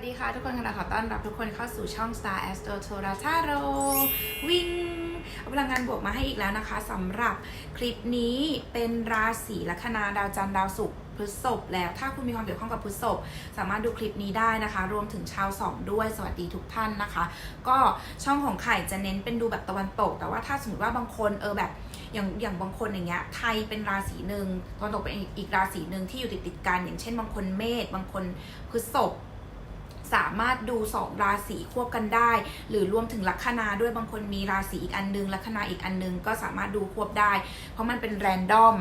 วัสดีค่ะทุกคนค่ะขอต้อนรับทุกคนเข้าสู่ช่อง Star Astro t o r a t a r o วิ่งเอาพลังงานบวกมาให้อีกแล้วนะคะสำหรับคลิปนี้เป็นราศีลัคนาดาวจันทร์ดาวศุกร์พฤษภแล้วถ้าคุณมีความเกี่ยวข้องกับพฤษภสามารถดูคลิปนี้ได้นะคะ รวมถึงชาวสองด้วยสวัสดีทุกท่านนะคะ ก็ช่องของไข่จะเน้นเป็นดูแบบตะวันตก แต่ว่าถ้าสมมติว่าบางคนเออแบบอย่างอย่างบางคนอย่างเงี้ยไทยเป็นราศีหนึ่งตะวันตกเป็นอีกราศีหนึ่งที่อยู่ติดติดกันอย่างเช่น บางคนเมษบางคนพฤษภ สามารถดูสองราศีควบกันได้ หรือรวมถึงลัคนาด้วยบางคนมีราศีอีกอันนึงลัคนาอีกอันนึงก็สามารถดูควบได้ เพราะมันเป็นแรนดอม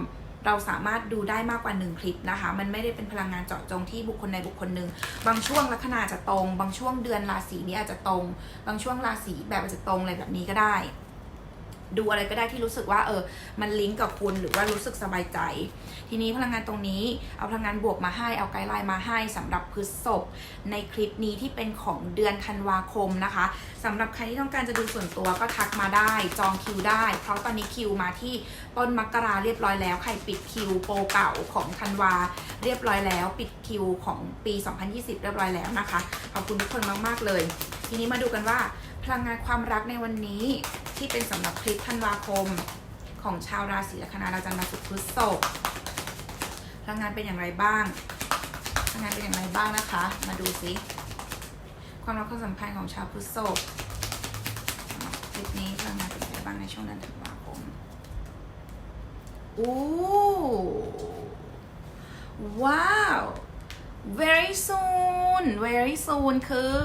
เราสามารถดูได้มากกว่าหนึ่งคลิปนะคะ มันไม่ได้เป็นพลังงานเจาะจงที่บุคคลใดบุคคลหนึ่ง บางช่วงลัคนาจะตรง บางช่วงเดือนราศีนี้อาจจะตรง บางช่วงราศีแบบอาจจะตรงอะไรแบบนี้ก็ได้ ดูอะไรก็ได้ที่รู้สึกว่าเออ มันลิงก์กับคุณหรือว่ารู้สึกสบายใจ ทีนี้พลังงานตรงนี้ เอาพลังงานบวกมาให้ เอาไกด์ไลน์มาให้สำหรับพฤษภในคลิปนี้ที่เป็นของเดือนธันวาคมนะคะสำหรับใครที่ต้องการจะดูส่วนตัวก็ทักมาได้ จองคิวได้ เพราะตอนนี้คิวมาที่ต้นมกราเรียบร้อยแล้ว ใครปิดคิวโปรเก่าของธันวาเรียบร้อยแล้ว ปิดคิวของปี 2020 เรียบร้อยแล้วนะคะ ขอบคุณทุกคนมาก ๆ เลย ทีนี้มาดูกันว่า พลังงานความรักในวันนี้ที่เป็นสำหรับคลิปธันวาคม ของชาวราศีลัคนาดาจันทร์ดาวศุกรพฤษภพลังงานเป็นอย่างไรบ้างพลังงานเป็นอย่างไรบ้างนะคะ มาดูสิความรักความสัมพันธ์ของชาวพฤษภคลิปนี้พลังงานเป็นอย่างไรบ้างในช่วงเดือนธันวาคมอู้ว้าว very soon very soon คือ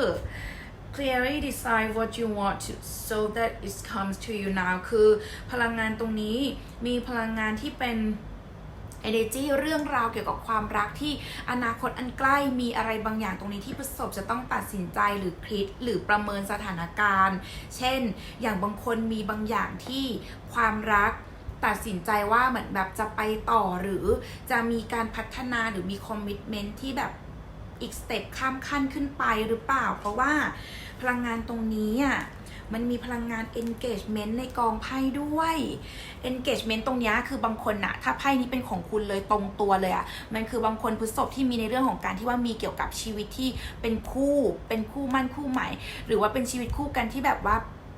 clearly decide what you want to so that it comes to you now คือพลังงานตรงนี้มีพลังงานที่เป็น energy เรื่องราวเกี่ยวกับความรักที่อนาคตอันใกล้มีอะไรบางอย่างตรงนี้ที่ประสบจะต้องตัดสินใจหรือคิดหรือประเมินสถานการณ์ เช่น อย่างบางคนมีบางอย่างที่ความรักตัดสินใจว่าเหมือนแบบจะไปต่อหรือจะมีการพัฒนาหรือมีคอมมิชเมนที่แบบ อีกสเต็ปข้ามขั้นขึ้นไปหรือเปล่า เพราะว่าพลังงานตรงนี้อะมันมีพลังงาน engagement ในกองไพ่ด้วย engagement ตรงนี้คือบางคนอะถ้าไพ่นี้เป็นของคุณเลยตรงตัวเลยอะมันคือบางคนพฤษภที่มีในเรื่องของการที่ว่ามีเกี่ยวกับชีวิตที่เป็นคู่ เป็นคู่มั่นคู่ใหม่ หรือว่าเป็นชีวิตคู่กันที่แบบว่า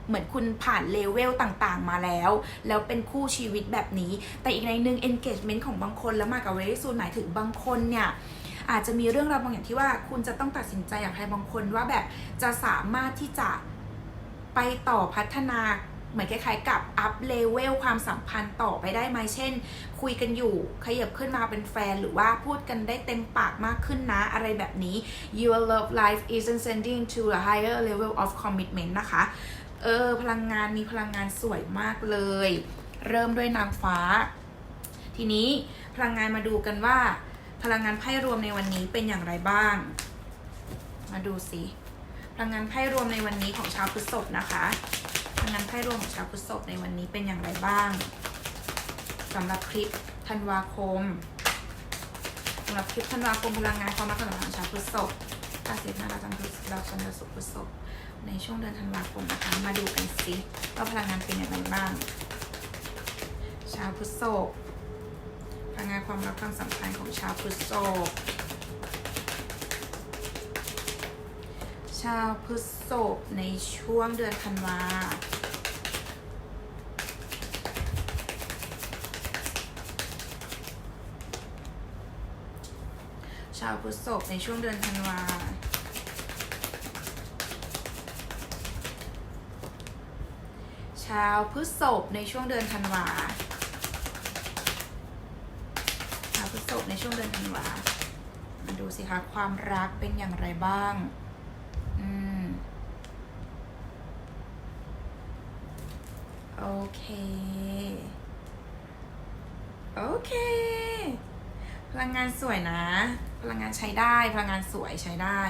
เหมือนคุณผ่านเลเวลต่างๆ มาแล้ว แล้วเป็นคู่ชีวิตแบบนี้ แต่อีกในหนึ่ง engagement ของบางคนแล้วมากับเวริซูนหมายถึงบางคนเนี่ย อาจจะมีเรื่องราวบางอย่างที่ว่าคุณจะต้องตัดสินใจอย่างใครบางคนว่าแบบจะสามารถที่จะไปต่อพัฒนาเหมือนคล้ายๆกับอัพเลเวลความสัมพันธ์ต่อไปได้ไหมเช่น คุยกันอยู่ขยับขึ้นมาเป็นแฟน หรือว่าพูดกันได้เต็มปากมากขึ้นนะ อะไรแบบนี้ your love life isn't sending to a higher level of commitment นะคะ เออ พลังงานมีพลังงานสวยมากเลย เริ่มด้วยนางฟ้า ทีนี้พลังงานมาดูกันว่า พลังงานไพ่รวมในวันนี้เป็นอย่างไรบ้าง มาดูสิพลังงานไพ่รวมในวันนี้ของชาวพฤษภนะคะพลังงานไพ่รวมของชาวพฤษภในวันนี้เป็นอย่างไรบ้างสำหรับคลิปธันวาคมสำหรับคลิปธันวาคมพลังงานความรักของชาวพฤษภราศีธาราจันทร์พฤษภดาวจันทร์ศุกพฤษภในช่วงเดือนธันวาคมนะคะ มาดูกันสิว่าพลังงานเป็นอย่างไรบ้าง ชาวพฤษภ พลังงานความรักความสัมพันธ์ของชาวพฤษภชาวพฤษภในช่วงเดือนธันวาชาวพฤษภในช่วงเดือนธันวาชาวพฤษภในช่วงเดือนธันวา ชาวพฤษภในช่วงเดือนธันวามาดูสิคะความรักเป็นอย่างไรบ้าง อืม โอเค โอเค พลังงานสวยนะ พลังงานใช้ได้ พลังงานสวยใช้ได้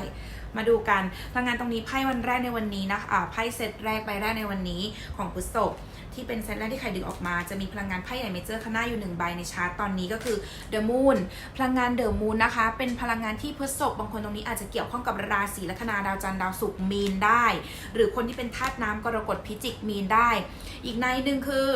มาดูกัน พลังงานตรงนี้ไพ่วันแรกในวันนี้นะคะไพ่เซตแรกใบแรกในวันนี้ของพุทธศพ ที่เป็นเซตแรกที่ใครดึงออกมา จะมีพลังงานไพ่ใหญ่เมเจอร์ข้างหน้าอยู่หนึ่งใบในชาร์ตตอนนี้ก็คือเดอะมูนพลังงานเดอะมูนนะคะ เป็นพลังงานที่พฤษภบางคนตรงนี้อาจจะเกี่ยวข้องกับราศีลัคนาดาวจันทร์ดาวศุกร์มีนได้ หรือคนที่เป็นธาตุน้ำกรกฎพิจิกมีนได้ อีกในหนึ่งคือ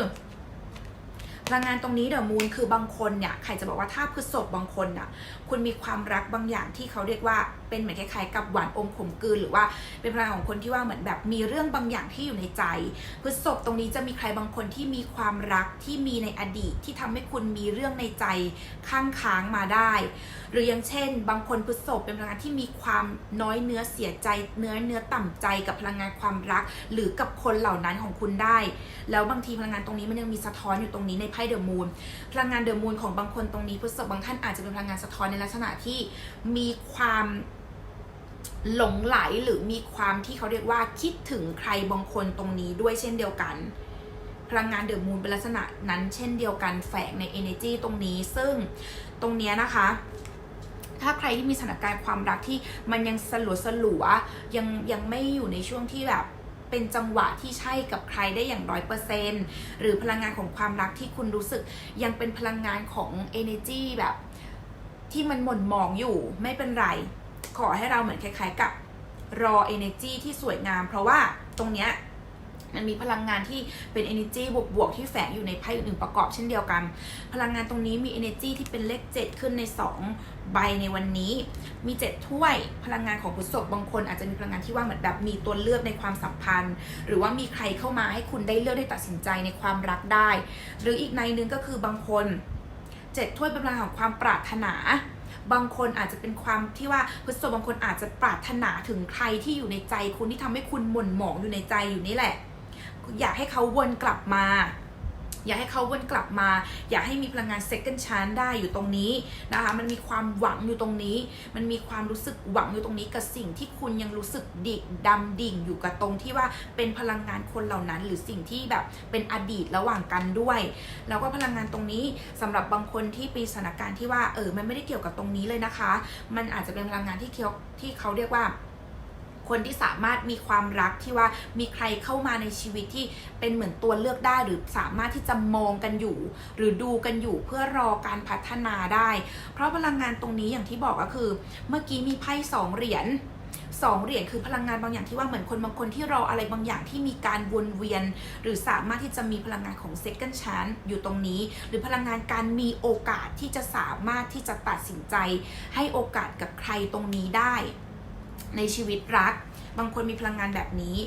ลังงานตรงนี้เดอะมูนคือบางคนเนี่ยใครจะบอกว่าถ้าพฤษภบางคนน่ะคุณมีความรักบางอย่างที่เขาเรียกว่าเป็นเหมือนคล้ายๆกับหวานอมขมกลืนหรือว่าเป็นพลังของคนที่ว่าเหมือนแบบมีเรื่องบางอย่างที่อยู่ในใจ พฤษภตรงนี้จะมีใครบางคนที่มีความรักที่มีในอดีตที่ทำให้คุณมีเรื่องในใจข้างค้างมาได้ หรืออย่างเช่น บางคนพฤษภเป็นพลังงานที่มีความน้อยเนื้อเสียใจ เนื้อเนื้อต่ำใจกับพลังงานความรัก หรือกับคนเหล่านั้นของคุณได้ แล้วบางทีพลังงานตรงนี้มันยังมีสะท้อนอยู่ตรงนี้ในไพ่เดอะมูนพลังงานเดอะมูนของบางคนตรงนี้พฤษภบางท่านอาจจะเป็นพลังงานสะท้อนในลักษณะที่มีความหลงไหลหรือมีความที่เขาเรียกว่าคิดถึงใครบางคนตรงนี้ด้วยเช่นเดียวกัน พลังงานเดอะมูนเป็นลักษณะนั้นเช่นเดียวกันแฝงใน energy ตรงนี้ ซึ่งตรงนี้นะคะ ถ้าใครที่มีสถานการณ์ความรักที่มันยังสลัวสลัวๆยังยังไม่อยู่ในช่วงที่แบบเป็นจังหวะที่ใช่กับใครได้อย่างร้อยเปอร์เซนหรือพลังงานของความรักที่คุณรู้สึกยังเป็นพลังงานของ energy แบบ ที่มันหม่นหมองอยู่ไม่เป็นไร ขอให้เราเหมือนคล้ายๆกับรอ energy ที่สวยงาม เพราะว่าตรงเนี้ย มันมีพลังงานที่เป็น energy บวกๆที่แฝงอยู่ในไพ่อื่นๆประกอบเช่นเดียวกัน พลังงานตรงนี้มี energy ที่เป็นเลข 7 ขึ้นใน 2 ใบในวันนี้ มี 7 ถ้วย พลังงานของผู้ศพบางคนอาจจะมีพลังงานที่ว่าเหมือนแบบมีตัวเลือกในความสัมพันธ์ หรือว่ามีใครเข้ามาให้คุณได้เลือกได้ตัดสินใจในความรักได้ หรืออีกในนึงก็คือบางคนเจ็ดถ้วยเป็นพลังของความปรารถนา บางคนอาจจะเป็นความที่ว่าพฤษภบางคนอาจจะปรารถนาถึงใครที่อยู่ในใจคุณที่ทำให้คุณหม่นหมองอยู่ในใจอยู่นี่แหละ อยากให้เขาวนกลับมา อยากให้เขาวนกลับมา อยากให้มีพลังงาน second chance ได้อยู่ตรงนี้นะคะมันมีความหวังอยู่ตรงนี้ มันมีความรู้สึกหวังอยู่ตรงนี้กับสิ่งที่คุณยังรู้สึกดิ่งดำดิ่งอยู่กับตรงที่ว่าเป็นพลังงานคนเหล่านั้น หรือสิ่งที่แบบเป็นอดีตระหว่างกันด้วย แล้วก็พลังงานตรงนี้สำหรับบางคนที่ปีสถานการณ์ที่ว่าเออมันไม่ได้เกี่ยวกับตรงนี้เลยนะคะ มันอาจจะเป็นพลังงานที่เกี่ยวที่เขาเรียกว่า คนที่สามารถมีความรักที่ว่ามีใครเข้ามาในชีวิตที่เป็นเหมือนตัวเลือกได้ หรือสามารถที่จะมองกันอยู่ หรือดูกันอยู่เพื่อรอการพัฒนาได้ เพราะพลังงานตรงนี้อย่างที่บอกก็คือ เมื่อกี้มีไพ่สองเหรียญสองเหรียญคือพลังงานบางอย่างที่ว่าเหมือนคนบางคนที่รออะไรบางอย่างที่มีการวนเวียน หรือสามารถที่จะมีพลังงานของ second chance อยู่ตรงนี้ หรือพลังงานการมีโอกาสที่จะสามารถที่จะตัดสินใจ ให้โอกาสกับใครตรงนี้ได้ ในชีวิตรัก บางคนมีพลังงานแบบนี้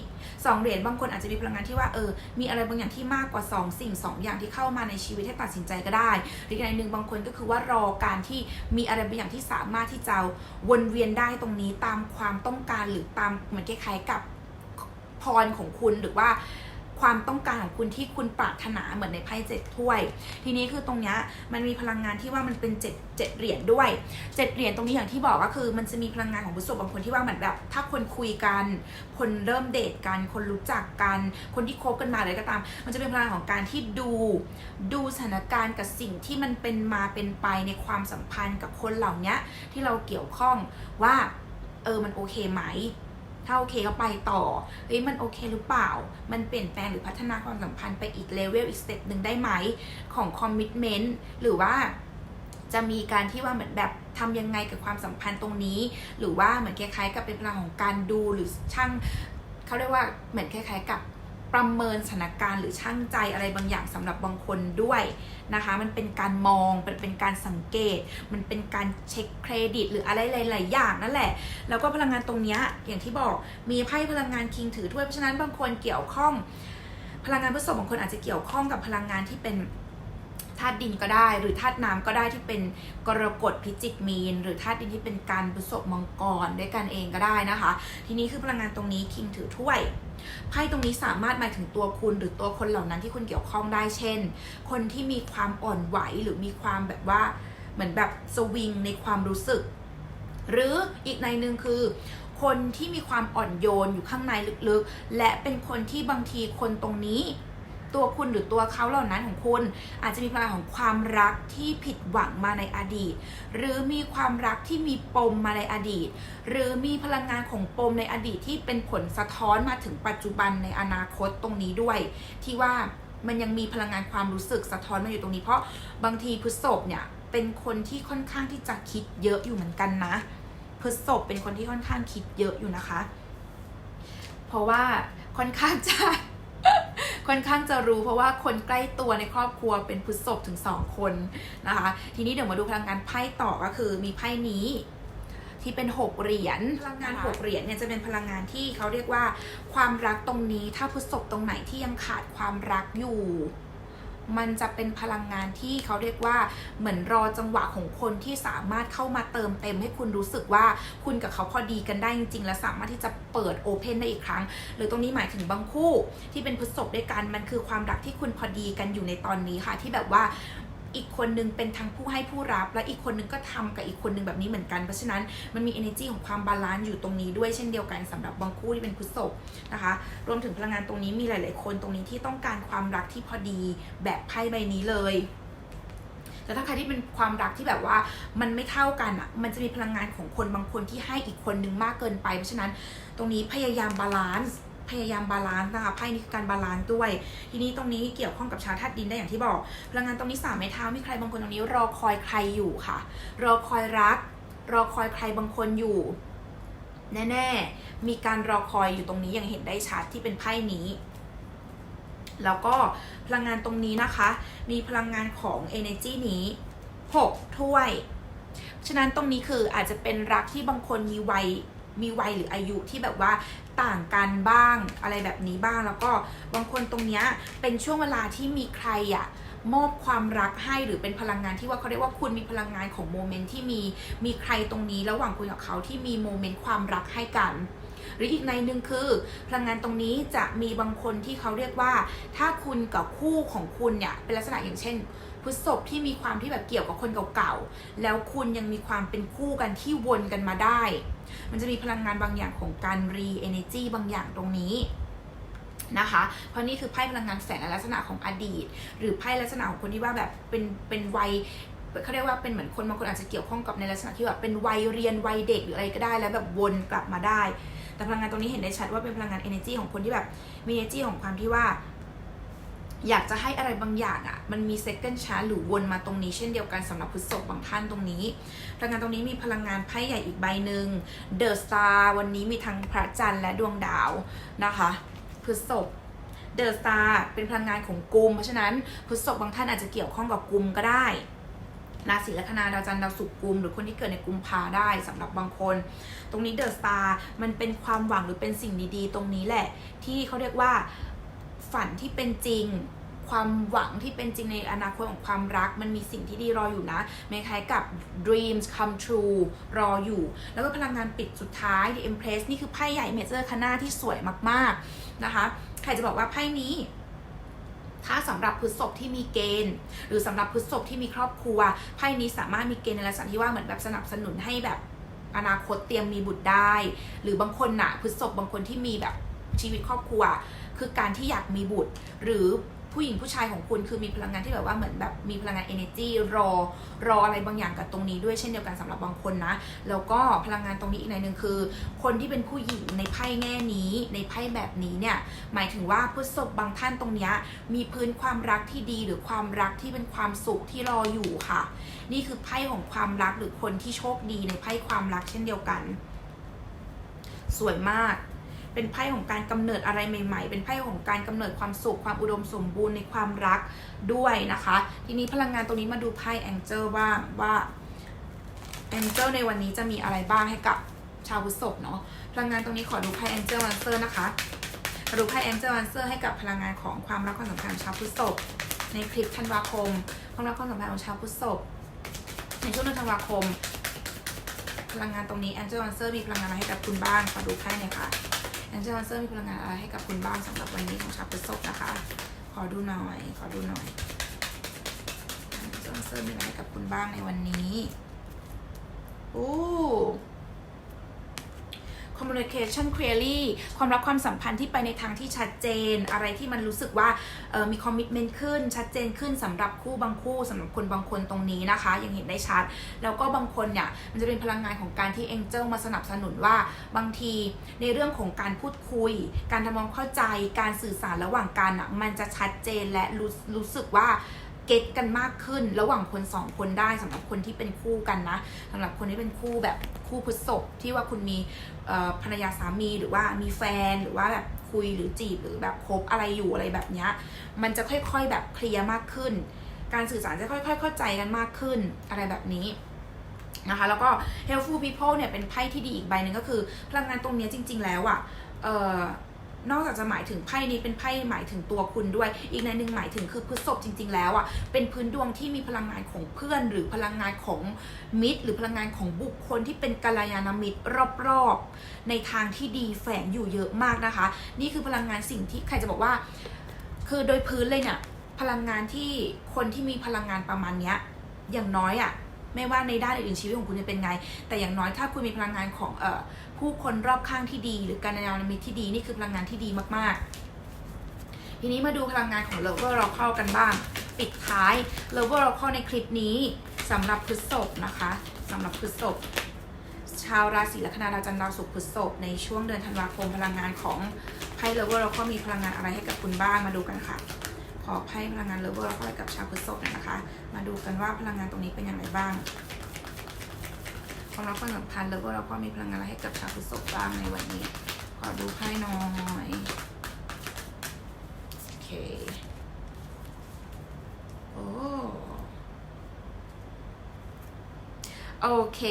สองเหรียญบางคนอาจจะมีพลังงานที่ว่าเออ มีอะไรบางอย่างที่มากกว่าสองสิ่งสองอย่างที่เข้ามาในชีวิตให้ตัดสินใจก็ได้หรืออีกในหนึ่งบางคนก็คือว่ารอการที่มีอะไรบางอย่างที่สามารถที่จะวนเวียนได้ตรงนี้ตามความต้องการหรือตามเหมือนคล้ายๆกับพรของคุณหรือว่า ความต้องการของคุณที่คุณปรารถนาเหมือนในไพ่เจ็ดถ้วย ทีนี้คือตรงเนี้ยมันมีพลังงานที่ว่ามันเป็นเจ็ดเจ็ดเหรียญด้วยเจ็ดเหรียญตรงนี้อย่างที่บอกก็คือ มันจะมีพลังงานของผู้ศพบางคนที่ว่าเหมือนแบบ ถ้าคนคุยกัน คนเริ่มเดทกัน คนรู้จักกัน คนที่คบกันมาอะไรก็ตาม มันจะเป็นพลังของการที่ดู ดูสถานการณ์กับสิ่งที่มันเป็นมาเป็นไปในความสัมพันธ์กับคนเหล่านี้ที่เราเกี่ยวข้องว่าเออมันโอเคไหม ถ้าโอเคก็ไปต่อเฮ้ยมันโอเคหรือเปล่า มันเปลี่ยนแปลงหรือพัฒนาความสัมพันธ์ไปอีกเลเวลอีกสเต็ปหนึ่งได้ไหมของคอมมิชเมนต์หรือว่าจะมีการที่ว่าเหมือนแบบทำยังไงกับความสัมพันธ์ตรงนี้ หรือว่าเหมือนคล้ายๆกับเป็นพลังของการดูหรือช่างเขาเรียกว่าเหมือนคล้ายๆกับ ประเมินสถานการณ์หรือช่างใจอะไรบางอย่างสำหรับบางคนด้วยนะคะ มันเป็นการมองมันเป็นการสังเกต มันเป็นการเช็คเครดิต หรืออะไรหลายๆอย่างนั่นแหละ แล้วก็พลังงานตรงนี้อย่างที่บอกมีไพ่พลังงานคิงถือถ้วยเพราะฉะนั้นบางคนเกี่ยวข้อง พลังงานผสมบางคนอาจจะเกี่ยวข้องกับพลังงานที่เป็นธาตุดินก็ได้หรือธาตุน้ำก็ได้ที่เป็นกรกฎพิจิกมีน หรือธาตุดินที่เป็นการผสมมังกรด้วยกันเองก็ได้นะคะ ทีนี้คือพลังงานตรงนี้คิงถือถ้วย ไพ่ตรงนี้สามารถหมายถึงตัวคุณหรือตัวคนเหล่านั้นที่คุณเกี่ยวข้องได้เช่น คนที่มีความอ่อนไหวหรือมีความแบบว่าเหมือนแบบสวิงในความรู้สึก หรืออีกในหนึ่งคือ คนที่มีความอ่อนโยนอยู่ข้างในลึกๆ และเป็นคนที่บางทีคนตรงนี้ ตัวคุณหรือตัวเขาเหล่านั้นของคุณ อาจจะมีพลังของความรักที่ผิดหวังมาในอดีต หรือมีความรักที่มีปมมาในอดีต หรือมีพลังงานของปมในอดีตที่เป็นผลสะท้อนมาถึงปัจจุบันในอนาคตตรงนี้ด้วย ที่ว่ามันยังมีพลังงานความรู้สึกสะท้อนมาอยู่ตรงนี้ เพราะบางทีพฤษภเนี่ยเป็นคนที่ค่อนข้างที่จะคิดเยอะอยู่เหมือนกันนะพฤษภเป็นคนที่ค่อนข้างคิดเยอะอยู่นะคะ เพราะว่าค่อนข้างจะ ค่อนข้างจะรู้เพราะว่าคนใกล้ตัวในครอบครัวเป็นพฤษภถึงสองคนนะคะ ทีนี้เดี๋ยวมาดูพลังงานไพ่ต่อก็คือมีไพ่นี้ที่เป็นหกเหรียญพลังงานหกเหรียญเนี่ยจะเป็นพลังงานที่เขาเรียกว่าความรักตรงนี้ถ้าพฤษภตรงไหนที่ยังขาดความรักอยู่ มันจะเป็นพลังงานที่เขาเรียกว่าเหมือนรอจังหวะของคนที่สามารถเข้ามาเติมเต็มให้คุณรู้สึกว่าคุณกับเขาพอดีกันได้จริงๆ และสามารถที่จะเปิดโอเพนได้อีกครั้ง หรือตรงนี้หมายถึงบางคู่ที่เป็นพฤษภด้วยกันมันคือความรักที่คุณพอดีกันอยู่ในตอนนี้ค่ะที่แบบว่า อีกคนนึงเป็นทั้งผู้ให้ผู้รับ และอีกคนนึงก็ทำกับอีกคนนึงแบบนี้เหมือนกัน เพราะฉะนั้นมันมี energy ของความบาลานซ์อยู่ตรงนี้ด้วยเช่นเดียวกันสำหรับบางคู่ที่เป็นพฤษภนะคะ รวมถึงพลังงานตรงนี้มีหลาย ๆ คนตรงนี้ที่ต้องการความรักที่พอดีแบบไพ่ใบนี้เลยแต่ถ้าใครที่เป็นความรักที่แบบว่ามันไม่เท่ากันอะ มันจะมีพลังงานของคนบางคนที่ให้อีกคนนึงมากเกินไป เพราะฉะนั้นตรงนี้พยายามบาลานซ์ พยายามบาลานซ์นะคะไพ่นี้คือการบาลานซ์ด้วย ทีนี้ตรงนี้เกี่ยวข้องกับชาวธาตุดินได้อย่างที่บอกพลังงานตรงนี้สามไม้เท้ามีใครบางคนตรงนี้ รอคอยใครอยู่ค่ะ รอคอยรัก รอคอยใครบางคนอยู่ แน่ๆ มีการรอคอยอยู่ตรงนี้อย่างเห็นได้ชัดที่เป็นไพ่นี้แล้วก็พลังงานตรงนี้นะคะ มีพลังงานของ energy นี้ 6 ถ้วย ฉะนั้นตรงนี้คืออาจจะเป็นรักที่บางคนมีไว มีวัยหรืออายุที่แบบว่าต่างกันบ้างอะไรแบบนี้บ้าง แล้วก็บางคนตรงเนี้ยเป็นช่วงเวลาที่มีใครอะมอบความรักให้หรือเป็นพลังงานที่ว่าเขาเรียกว่าคุณมีพลังงานของโมเมนต์ที่มีมีใครตรงนี้ระหว่างคุณกับเขาที่มีโมเมนต์ความรักให้กัน หรืออีกในหนึ่งคือพลังงานตรงนี้จะมีบางคนที่เขาเรียกว่า ถ้าคุณกับคู่ของคุณเนี่ยเป็นลักษณะอย่างเช่นพฤษภที่มีความที่แบบเกี่ยวกับคนเก่าๆแล้วคุณยังมีความเป็นคู่กันที่วนกันมาได้ มันจะมีพลังงานบางอย่างของการรีเอเนจีบางอย่างตรงนี้นะคะ เพราะนี่คือไพ่พลังงานแฝงและลักษณะของอดีต หรือไพ่ลักษณะของคนที่ว่าแบบเป็นเป็นวัยเขาเรียกว่าเป็นเหมือนคนบางคนอาจจะเกี่ยวข้องกับในลักษณะที่แบบเป็นวัยเรียนวัยเด็กหรืออะไรก็ได้แล้วแบบวนกลับมาได้ แต่พลังงานตรงนี้เห็นได้ชัดว่าเป็นพลังงาน energy ของคนที่แบบมี energy ของความที่ว่า อยากจะให้อะไรบางอย่างอะ่ะ มันมี second chance หรือวนมาตรงนี้เช่นเดียวกันสำหรับพฤษภบางท่านตรงนี้ พลังงานตรงนี้มีพลังงานไพ่ใหญ่อีกใบหนึ่ง The Star วันนี้มีทั้งพระจันทร์และดวงดาวนะคะพฤษภ The Star เป็นพลังงานของกุมเพราะฉะนั้นพฤษภบางท่านอาจจะเกี่ยวข้องกับกุมก็ได้ราศีลัคนาดาวจันทร์ดาวศุกร์กุมหรือคนที่เกิดในกุมภาได้สำหรับบางคน ตรงนี้เดอะสตาร์มันเป็นความหวังหรือเป็นสิ่งดีๆ ตรงนี้แหละ ที่เขาเรียกว่า ฝันที่เป็นจริง ความหวังที่เป็นจริงในอนาคตของความรัก มันมีสิ่งที่ดีรออยู่นะไม่คล้ายกับ dreams come true รออยู่ แล้วก็พลังงานปิดสุดท้าย the empress นี่คือไพ่ใหญ่เมเจอร์คานาที่สวยมากๆนะคะ ใครจะบอกว่าไพ่นี้ถ้าสำหรับพฤษภที่มีเกณฑ์ หรือสำหรับพฤษภที่มีครอบครัวไพ่นี้สามารถมีเกณฑ์ในลักษณะที่ว่าเหมือนแบบสนับสนุนให้แบบอนาคตเตรียมมีบุตรได้ หรือบางคนน่ะพฤษภบางคนที่มีแบบชีวิตครอบครัว คือการที่อยากมีบุตร หรือผู้หญิงผู้ชายของคุณคือมีพลังงานที่แบบว่าเหมือนแบบมีพลังงาน energy รอ รออะไรบางอย่างกับตรงนี้ด้วยเช่นเดียวกันสำหรับบางคนนะ แล้วก็พลังงานตรงนี้อีกในหนึ่งคือ คนที่เป็นผู้หญิงในไพ่แง่นี้ ในไพ่แบบนี้เนี่ยหมายถึงว่าพฤษภบางท่านตรงนี้มีพื้นความรักที่ดีหรือความรักที่เป็นความสุขที่รออยู่ค่ะ นี่คือไพ่ของความรักหรือคนที่โชคดีในไพ่ความรักเช่นเดียวกัน สวยมาก เป็นไพ่ของการกำเนิดอะไรใหม่ ๆ เป็นไพ่ของการกำเนิดความสุขความอุดมสมบูรณ์ในความรักด้วยนะคะ ทีนี้พลังงานตรงนี้มาดูไพ่แองเจิลบ้างว่าแองเจิลในวันนี้จะมีอะไรบ้างให้กับชาวพฤษภเนาะพลังงานตรงนี้ขอดูไพ่แองเจิลวันเซอร์นะคะดูไพ่แองเจิลวันเซอร์ให้กับพลังงานของความรักความสัมพันธ์ชาวพฤษภในคลิปธันวาคมความรักความสัมพันธ์ของชาวพฤษภในช่วงเดือนธันวาคม พลังงานตรงนี้แองเจิลวันเซอร์มีพลังงานอะไรให้กับคุณบ้างขอดูไพ่หน่อยค่ะ แอนเจลาเซอร์มีพลังงานอะไรให้กับคุณบ้างสำหรับวันนี้ของชาวพฤษภนะคะ ขอดูหน่อย ขอดูหน่อยแอนเจลาเซอร์มีอะไรให้กับคุณบ้างในวันนี้ โอ้ communication clearly ความรักความสัมพันธ์ที่ไปในทางที่ชัดเจน อะไรที่มันรู้สึกว่าเอ่อมี commitment ขึ้นชัดเจนขึ้นสำหรับคู่บางคู่สำหรับคนบางคนตรงนี้นะคะ ยังเห็นได้ชัด แล้วก็บางคนเนี่ยมันจะเป็นพลังงานของการที่ Angel มาสนับสนุนว่าบางทีในเรื่องของการพูดคุย การทำความเข้าใจการสื่อสารระหว่างกันอะมันจะชัดเจนและรู้รู้สึกว่า เก็ตกันมากขึ้น ระหว่างคนสองคนได้สำหรับคนที่เป็นคู่กันนะสำหรับคนที่เป็นคู่แบบคู่พฤษภที่ว่าคุณมีภรรยาสามีหรือว่ามีแฟนหรือว่าแบบคุยหรือจีบหรือแบบคบอะไรอยู่อะไรแบบเนี้ยมันจะค่อยๆแบบเคลียร์มากขึ้น การสื่อสารจะค่อยๆ เข้าใจกันมากขึ้นอะไรแบบนี้นะคะแล้วก็ helpful people เนี่ยเป็นไพ่ที่ดีอีกใบหนึ่งก็คือพลังงานตรงเนี้ยจริง ๆ แล้วอะ่ะเอ่อ นอกจากจะหมายถึงไพ่นี้เป็นไพ่หมายถึงตัวคุณด้วย อีกในหนึ่งหมายถึงคือพฤษภจริง ๆ แล้วอะ่ะเป็นพื้นดวงที่มีพลังงานของเพื่อน หรือพลังงานของมิตร หรือพลังงานของบุคคลที่เป็นกัลยาณมิตรรอบๆ ในทางที่ดีแฝงอยู่เยอะมากนะคะ นี่คือพลังงานสิ่งที่ใครจะบอกว่า คือโดยพื้นเลยเนี่ยพลังงานที่คนที่มีพลังงานประมาณเนี้ยอย่างน้อยอะ่ะ ไม่ว่าในด้านอื่นชีวิตของคุณจะเป็นไง แต่อย่างน้อยถ้าคุณมีพลังงานของเอ่อผู้คนรอบข้างที่ดี หรือการยานมิตรที่ดีนี่คือพลังงานที่ดีมากๆ ทีนี้มาดูพลังงานของเลเวอร์เราเข้ากันบ้าง ปิดท้ายเลเวอร์เราเข้าในคลิปนี้สำหรับพฤษภนะคะสำหรับพฤษภชาวราศีลัคนาดาวจันทร์ดาวศุกร์พฤษภในช่วงเดือนธันวาคมพลังงานของไพ่เลเวอร์เราก็มีพลังงานอะไรให้กับคุณบ้างมาดูกันค่ะ ขอไพ่พลังงานเลเวอร์เราก็ให้กับชาวพฤษภนะคะ มาดูกันว่าพลังงานตรงนี้เป็นอย่างไรบ้างความรักความสัมพันธ์เลเวอร์เราก็มีพลังงานอะไรให้กับชาวพฤษภบ้างในวันนี้ ขอดูไพ่น่อยโอเคโอ้โอเค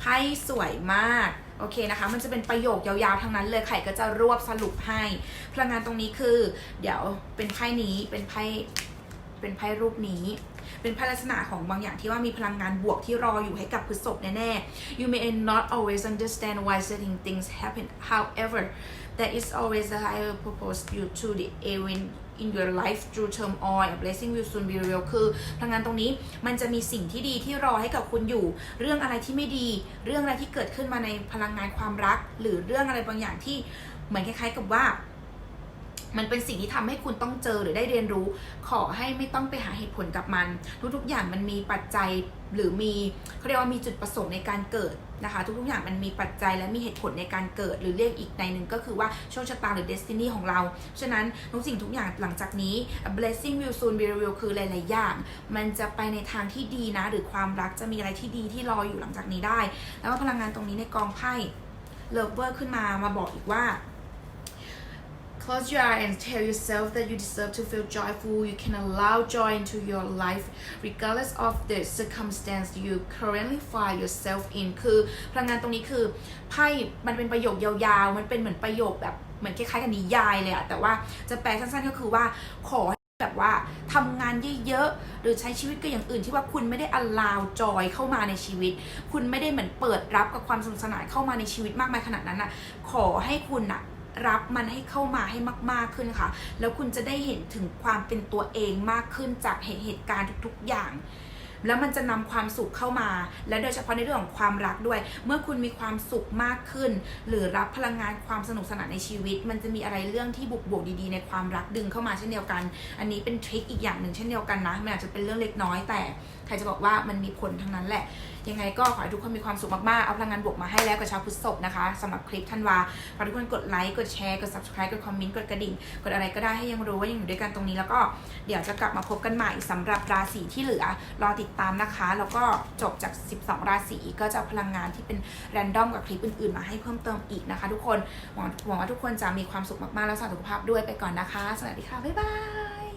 ไพ่สวยมาก โอเคนะคะ มันจะเป็นประโยคยาวๆทั้งนั้นเลยไข่ก็จะรวบสรุปให้ พลังงานตรงนี้คือ เดี๋ยวเป็นไพ่นี้เป็นไพ่เป็นไพ่รูปนี้ เป็นพลักษณะของบางอย่างที่ว่ามีพลังงานบวกที่รออยู่ให้กับพฤษภแน่ๆ you may not always understand why certain things happen however there is always a higher purpose due to the event in your life through turmoil a blessing will soon be real คือพลังงานตรงนี้มันจะมีสิ่งที่ดีที่รอให้กับคุณอยู่ เรื่องอะไรที่ไม่ดี เรื่องอะไรที่เกิดขึ้นมาในพลังงานความรัก หรือเรื่องอะไรบางอย่างที่เหมือนคล้ายๆกับว่า มันเป็นสิ่งที่ทำให้คุณต้องเจอหรือได้เรียนรู้ ขอให้ไม่ต้องไปหาเหตุผลกับมัน ทุกๆอย่างมันมีปัจจัยหรือมีเขาเรียกว่ามีจุดประสงค์ในการเกิดนะคะ ทุกๆอย่างมันมีปัจจัยและมีเหตุผลในการเกิด หรือเรียกอีกในหนึ่งก็คือว่าโชคชะตาหรือ destiny ของเรา ฉะนั้นทุกสิ่งทุกอย่างหลังจากนี้ blessing will soon be revealed คือหลายๆอย่าง มันจะไปในทางที่ดีนะ หรือความรักจะมีอะไรที่ดีที่รออยู่หลังจากนี้ได้ แล้วพลังงานตรงนี้ในกองไพ่ lover ขึ้นมามาบอกอีกว่า Close your eyes and tell yourself that you deserve to feel joyful. You can allow joy into your life regardless of the circumstance you currently find yourself in คือพลังงานตรงนี้คือไพ่มันเป็นประโยคยาวๆ มันเป็นเหมือนประโยคแบบเหมือนคล้ายๆกับนิยายเลยอะแต่ว่าจะแปลสั้นๆก็คือว่าขอแบบว่าทำงานเยอะๆ หรือใช้ชีวิตกับอย่างอื่นที่ว่าคุณไม่ได้ allow joy เข้ามาในชีวิต คุณไม่ได้เหมือนเปิดรับกับความสนุกสนานเข้ามาในชีวิตมากมายขนาดนั้นอะขอให้คุณอะ รับมันให้เข้ามาให้มาก ๆขึ้นค่ะ แล้วคุณจะได้เห็นถึงความเป็นตัวเองมากขึ้นจากเหตุการณ์ทุก ๆ อย่าง แล้วมันจะนำความสุขเข้ามา และโดยเฉพาะในเรื่องของความรักด้วย เมื่อคุณมีความสุขมากขึ้น หรือรับพลังงานความสนุกสนานในชีวิต มันจะมีอะไรเรื่องที่บวกบวกดีๆ ในความรักดึงเข้ามาเช่นเดียวกัน อันนี้เป็นทริคอีกอย่างหนึ่งเช่นเดียวกันนะมันอาจจะเป็นเรื่องเล็กน้อยแต่ใครจะบอกว่ามันมีผลทั้งนั้นแหละ ยังไงก็ขอให้ทุกคนมีความสุขมากๆ เอาพลังงานบวกมาให้แล้วกับชาวพุทธศพนะคะสำหรับคลิปท่านวาฝากทุกคนกดไลค์ กดแชร์ กด subscribe กดคอมเมนต์ กดกระดิ่ง กดอะไรก็ได้ให้ยังรู้ว่ายังอยู่ด้วยกันตรงนี้ แล้วก็เดี๋ยวจะกลับมาพบกันใหม่สำหรับราศีที่เหลือ รอติดตามนะคะ แล้วก็จบจาก 12 ราศีก็จะพลังงานที่เป็นแรนดอมกับคลิปอื่นๆ มาให้เพิ่มเติมอีกนะคะ ทุกคนหวังว่าทุกคนจะมีความสุขมากๆ แล้วสุขภาพด้วยไปก่อนนะคะ สวัสดีค่ะ บ๊ายบาย